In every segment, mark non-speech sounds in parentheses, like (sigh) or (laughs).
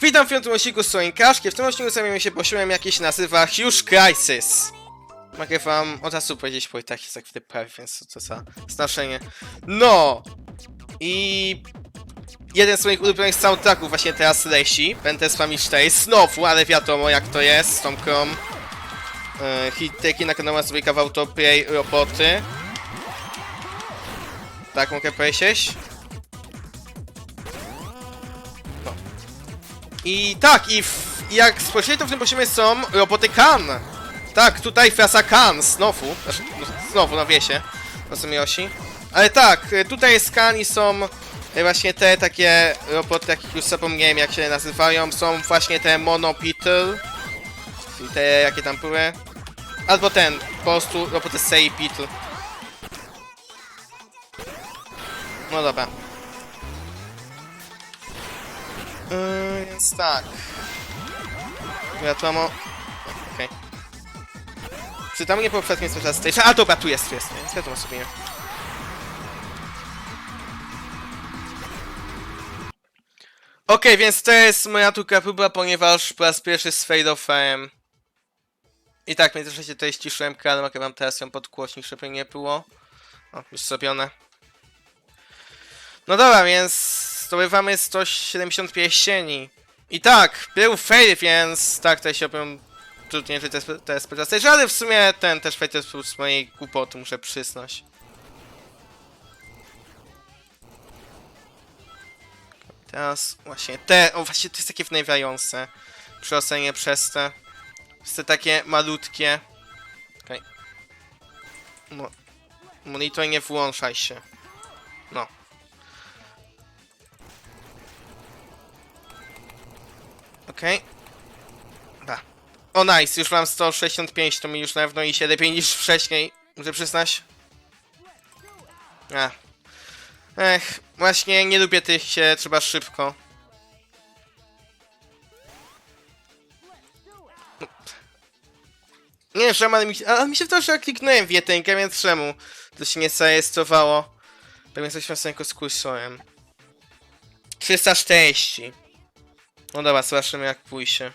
Witam w piątym odcinku Soninkaszki. W tym odcinku zajmiemy się posiłem jakiś się nazywa Huge Crisis. Mogę wam od razu powiedzieć, bo i tak jest za chwilę prawie, więc to za znaczenie. No! I... Jeden z moich ulubionych soundtracków właśnie teraz leci. Będę z wami 4 znowu, ale wiadomo jak to jest z tą krą. E, Hiteki sobie kawał play roboty. Tak mogę powiedzieć? I tak, i w, jak spojrzeli, to w tym poziomie są roboty Kan. Tak, tutaj frasa Kan, znowu. Znaczy, no, znowu na wiesie. Na sumie osi. Ale tak, y, tutaj jest Kan i są y, właśnie te takie roboty, jakich już zapomniałem jak się nazywają. Są właśnie te Monopitl. Czyli te jakie tam były. Albo ten, po prostu roboty Sei. No dobra. Yy, więc tak. Wiadomo. Okej. Czy tam nie było przedtem jest station? A dobra, tu jest, tu jest, więc wiadomo sobie. Okej, więc to jest moja druga próba, ponieważ po raz pierwszy sfailowałem. I tak, w międzyczasie tutaj ściszyłem kanał, mogę wam teraz ją podgłośnić, żeby nie było. O, już zrobione. No dobra, więc zdobywamy 170 pierścieni. I tak, był fail, więc tak, tutaj się robią trudniejsze te, te specjalne, ale w sumie ten też fail jest z mojej głupoty, muszę przyznać. Teraz właśnie te, o właśnie to jest takie wnawiające. Przeostrzenie przez te. Jest te takie malutkie. Okej. No. Monitor nie włączaj się. No. Okej. Da. O nice, już mam 165, to mi już na pewno idzie lepiej niż wcześniej. Muszę przyznać. A. Ech, właśnie nie lubię tych się trzeba szybko. Nie, czemu, ale mi, ale mi się to, że kliknąłem w jedynkę, więc czemu to się nie zarejestrowało? Pewnie coś mocnego z kursorem. 340. No dobra, zobaczymy jak pójdzie.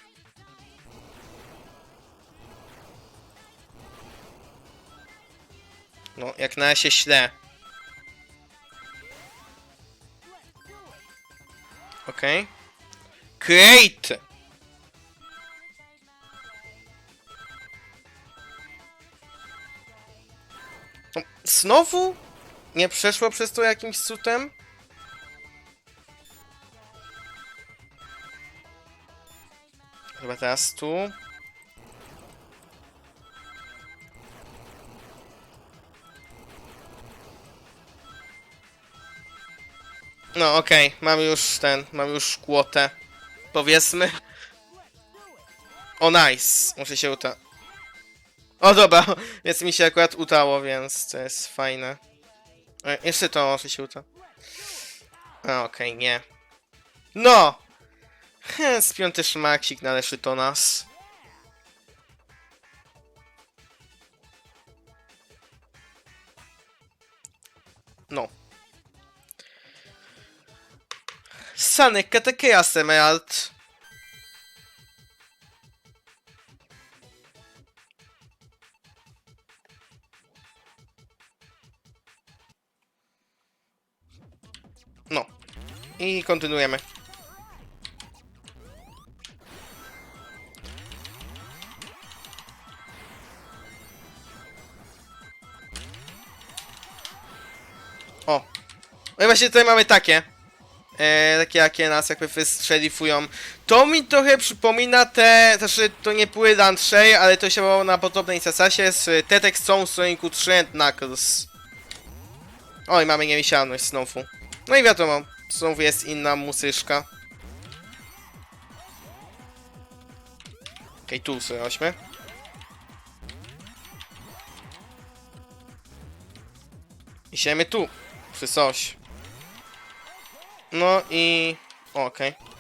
No, jak na razie źle. Okej. Great! No, Znowu? Nie przeszło przez to jakimś cutem? Chyba teraz tu. No okej, mam już ten, mam już kłotę. Powiedzmy. O nice, muszę się uta... O dobra, (laughs) więc mi się akurat udało, więc to jest fajne. E, jeszcze to może się uda. A okej, nie. No! He, z piąty szmaksik należy do nas. No. Sany Katekeas Emerald. No. I kontynuujemy. No i właśnie tutaj mamy takie. E, takie jakie nas jakby wystrzelifują. To mi trochę przypomina te, znaczy to nie były Landshare, ale to się było na podobnej zasadzie z Tetek są w Sonicu 3 and Knuckles. Oj, mamy niewisialność znowu. No i wiadomo, znowu jest inna muzyczka. Okej, tu sobie. I siemy tu, przy coś. No i... Okej. Okay.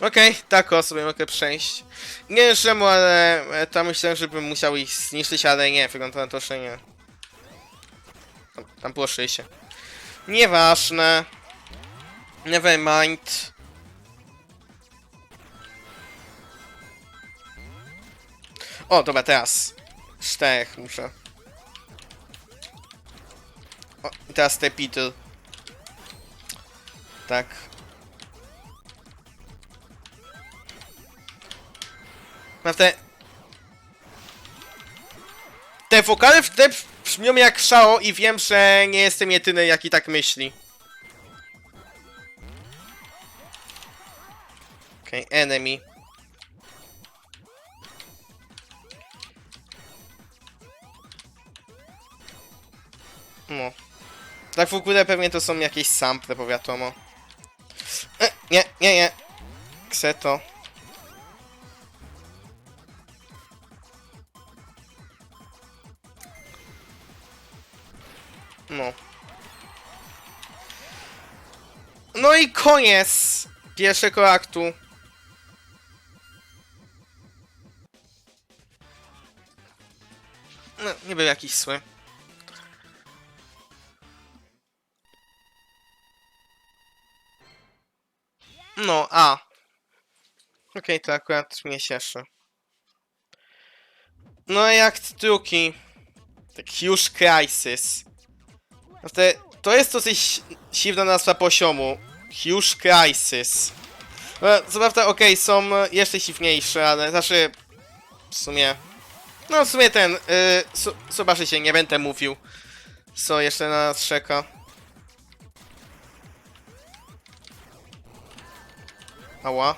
Okej, tak, okay, sobie mogę przejść. Nie wiem czemu, ale e, tam myślałem, żebym musiał ich zniszczyć, ale nie, wygląda na to, że nie. Tam, tam było się. Nieważne. Never mind. O, dobra, teraz. Czterech muszę. O, teraz te Beetle. Tak. Naprawdę... Te wokale w te brzmią jak szao i wiem, że nie jestem jedyny, jaki tak myśli. Okej, okay, enemy. No. Tak w ogóle pewnie to są jakieś sample, bo wiadomo. E, nie, nie, nie. Chcę to. No. No i koniec pierwszego aktu. No, nie był jakiś zły. No, a. Okej, to akurat mnie cieszy. No i akt drugi. Tak, Huge Crisis. Naprawdę, to jest dosyć dziwna nazwa poziomu. Huge Crisis. No, Co prawda, okej, są e, jeszcze dziwniejsze, ale znaczy... W sumie... No, w sumie ten... Yy, su- zobaczycie, nie będę mówił. Co jeszcze na nas czeka. Ała.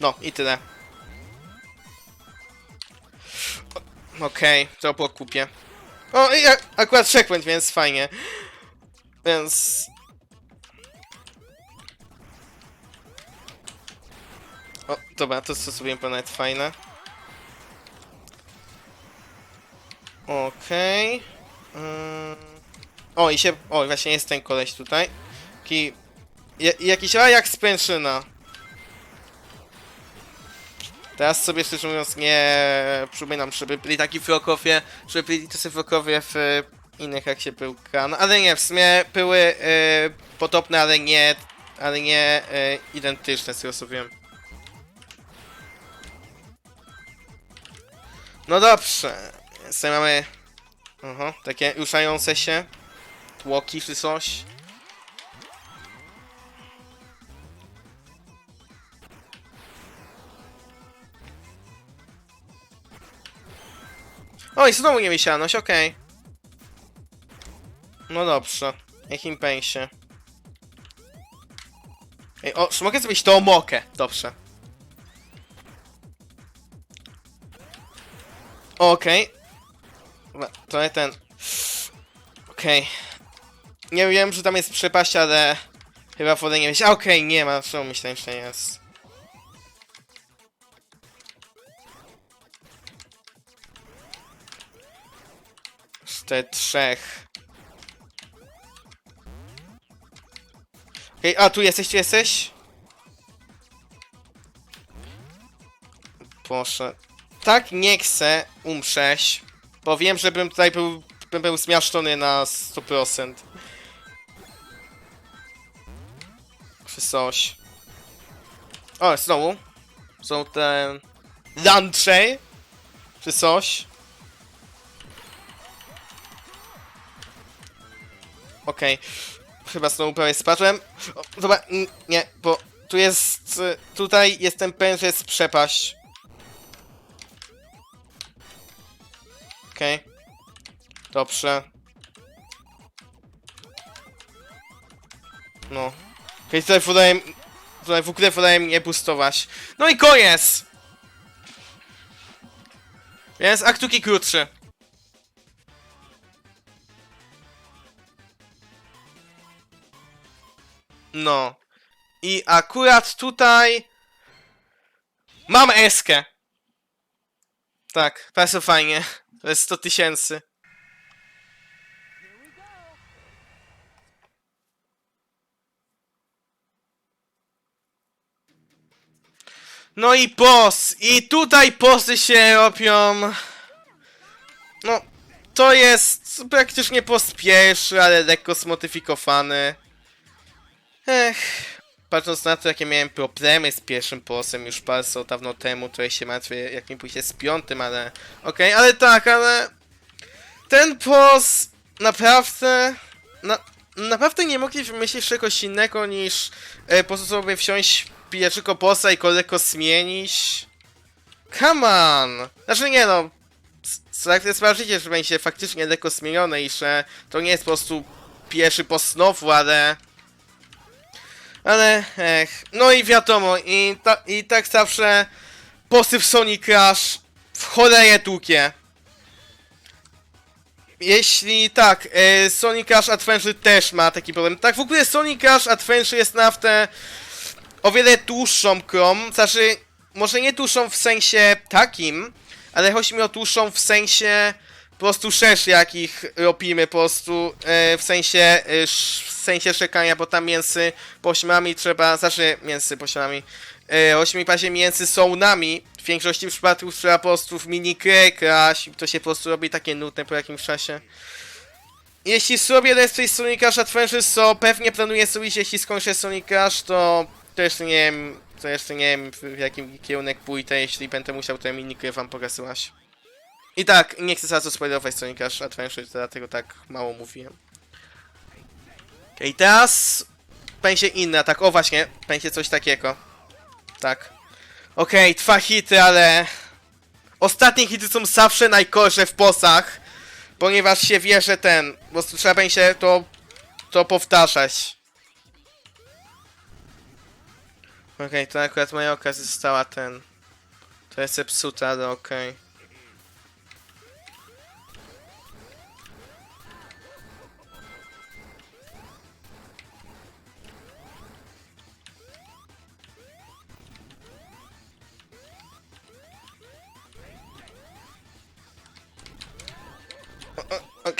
No, i tyle. Okej, to po kupie. O, i ak- akurat checkpoint, więc fajnie. Więc... O, dobra, to co sobie nawet fajne. Okej. Ym. O, i się... O, właśnie jest ten koleś tutaj. Taki... Ja- Jakiś a jak sprężyna. Teraz sobie szczerze mówiąc nie przypominam, żeby byli taki wrogowie, żeby byli tacy wrogowie w e, innych jak się pyłka. No ale nie, w sumie były e, podobne, ale nie, ale nie e, identyczne, z tego co wiem. No dobrze, więc mamy aha, takie ruszające się tłoki czy coś. Oj, znowu niewiesialność, okej. No dobrze. Niech im pęsie. Ej, o, mogę zrobić to mokę? Dobrze. Okej. Dobra, To jest ten... Okej. Nie wiem, że tam jest przepaść, ale... Chyba wodę nie. A okej, nie ma, co myślałem, że jest. Te trzech. Okej, a tu jesteś, tu jesteś? Proszę. Tak nie chcę umrzeć, bo wiem, że bym tutaj był, bym był zmiaszczony na 100%. Czy coś. O, znowu. Są te... Lunche? Czy coś? Okej. Chyba znowu prawie spadłem. O, Dobra, nie, bo tu jest... y, Tutaj jestem pewien, że jest przepaść. Okej. Dobrze. No. Okej, tutaj wydaje Tutaj w ogóle wydaje mnie boostować. No i koniec! Więc aktuki krótszy. No. I akurat tutaj... Mam eskę. Tak, bardzo fajnie. To jest 100 tysięcy. No i boss! I tutaj bossy się robią... No, to jest praktycznie boss pierwszy, ale lekko zmodyfikowany. Ech, patrząc na to, jakie miałem problemy z pierwszym bossem już bardzo dawno temu, to ja się martwię, jak mi pójdzie z piątym, ale... Okej, ale tak, ale... Ten boss naprawdę... Na, naprawdę nie mogli wymyślić czegoś innego niż e, po prostu sobie wsiąść pierwszego bossa i go lekko zmienić. Come on! Znaczy nie no, sprawdzicie, że będzie faktycznie lekko zmienione i że to nie jest po prostu pierwszy boss znowu, ale... Ale, ech, no i wiadomo, i, ta, i tak zawsze bossy w Sonic Crash w cholerę długie. Jeśli tak, e, Sonic Crash Adventure też ma taki problem. Tak, w ogóle Sonic Crash Adventure jest naprawdę o wiele dłuższą grą, znaczy, może nie dłuższą w sensie takim, ale chodzi mi o dłuższą w sensie po prostu szerszy, jakich robimy, po prostu e, w sensie e, sz- w sensie czekania, bo tam mięsy pośmami trzeba, znaczy mięsy pośmami, e, ośmi pasie mięsy są nami, w większości przypadków trzeba po prostu w minigrę grać, i to się po prostu robi takie nudne po jakimś czasie. Jeśli zrobię Let's Play Sonic Crash Adventures, to pewnie planuję zrobić, jeśli skończę Sonic Crash, to jeszcze nie wiem, to jeszcze nie wiem w jakim kierunek pójdę, jeśli będę musiał tę minigry wam pokazywać. I tak, nie chcę za co spoilerować Sonic Crash Adventure, dlatego tak mało mówiłem. Okej, teraz będzie inna, tak, o właśnie, będzie coś takiego. Tak. Okej, dwa hity, ale... Ostatnie hity są zawsze najgorsze w posach, ponieważ się wie, że ten, prostu trzeba będzie to, to powtarzać. Okej, to akurat moja okazja została ten... To jest zepsuta, ale okej. O-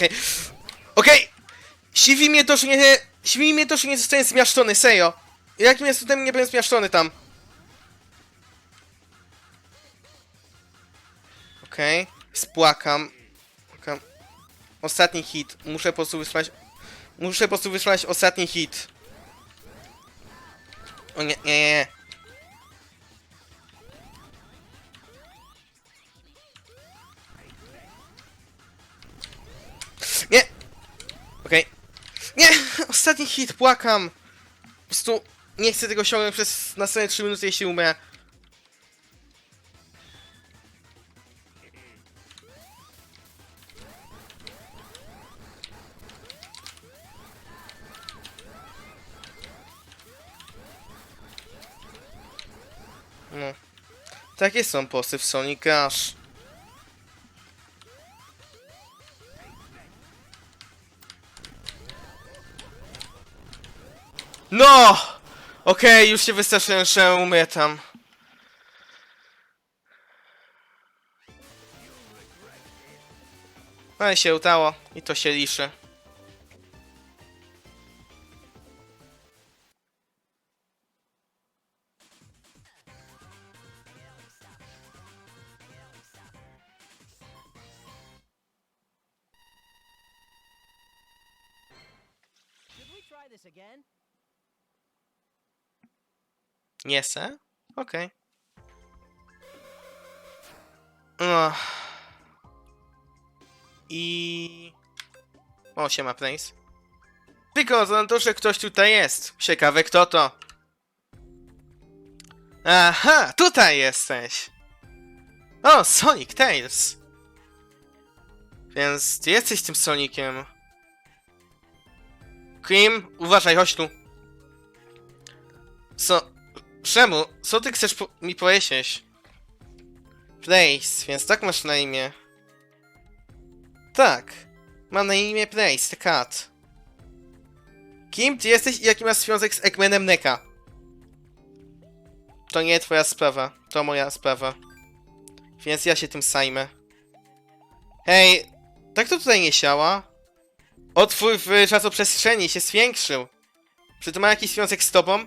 Okej. Okej! Siwi mnie to, że nie... Siwi mnie to, że nie zostałem zmiaszczony, serio. Jakim jest cudem nie byłem zmiaszczony tam? Okej. Spłakam. Spłakam. Ostatni hit. Muszę po prostu wysłać... Muszę po prostu wysłać ostatni hit. O nie, nie, nie. Nie! Okej. Nie! (laughs) Ostatni hit, płakam! Po prostu nie chcę tego osiągnąć przez następne 3 minuty, jeśli umrę. No. Takie są posy w Sonic Rush. No! Okej, już się wystraszyłem, umrę tam. Ale się udało i to się liczy. Again? Nie chcę? Okej. No. I... O, siema. Wygląda na to, że ktoś tutaj jest. Ciekawe kto to. Aha, tutaj jesteś. O, Sonic Tails. Więc ty jesteś tym Soniciem. Cream, uważaj, chodź tu. Co? Czemu? Co ty chcesz po mi powiedzieć? Place, więc tak masz na imię. Tak. Mam na imię Place, the cat. Kim ty jesteś i jaki masz związek z Eggmanem Neka? To nie twoja sprawa, to moja sprawa. Więc ja się tym zajmę. Hej, tak to tutaj nie siała? Otwór w czasoprzestrzeni się zwiększył. Czy to ma jakiś związek z tobą?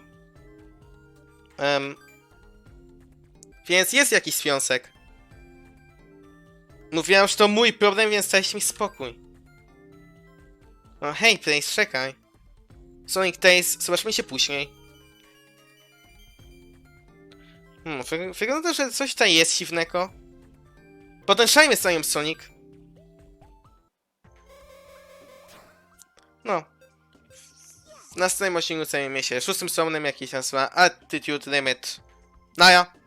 Um, więc jest jakiś związek. Mówiłem, że to mój problem, więc dajcie mi spokój. No hej, Place, czekaj. Sonic Tails, zobaczmy się później. Hmm, wygląda, że coś tutaj jest dziwnego. Podążajmy z Sonic. W następnym odcinku zajmiemy się szóstym summonem, jakiś nazywa Attitude Limit. Naja.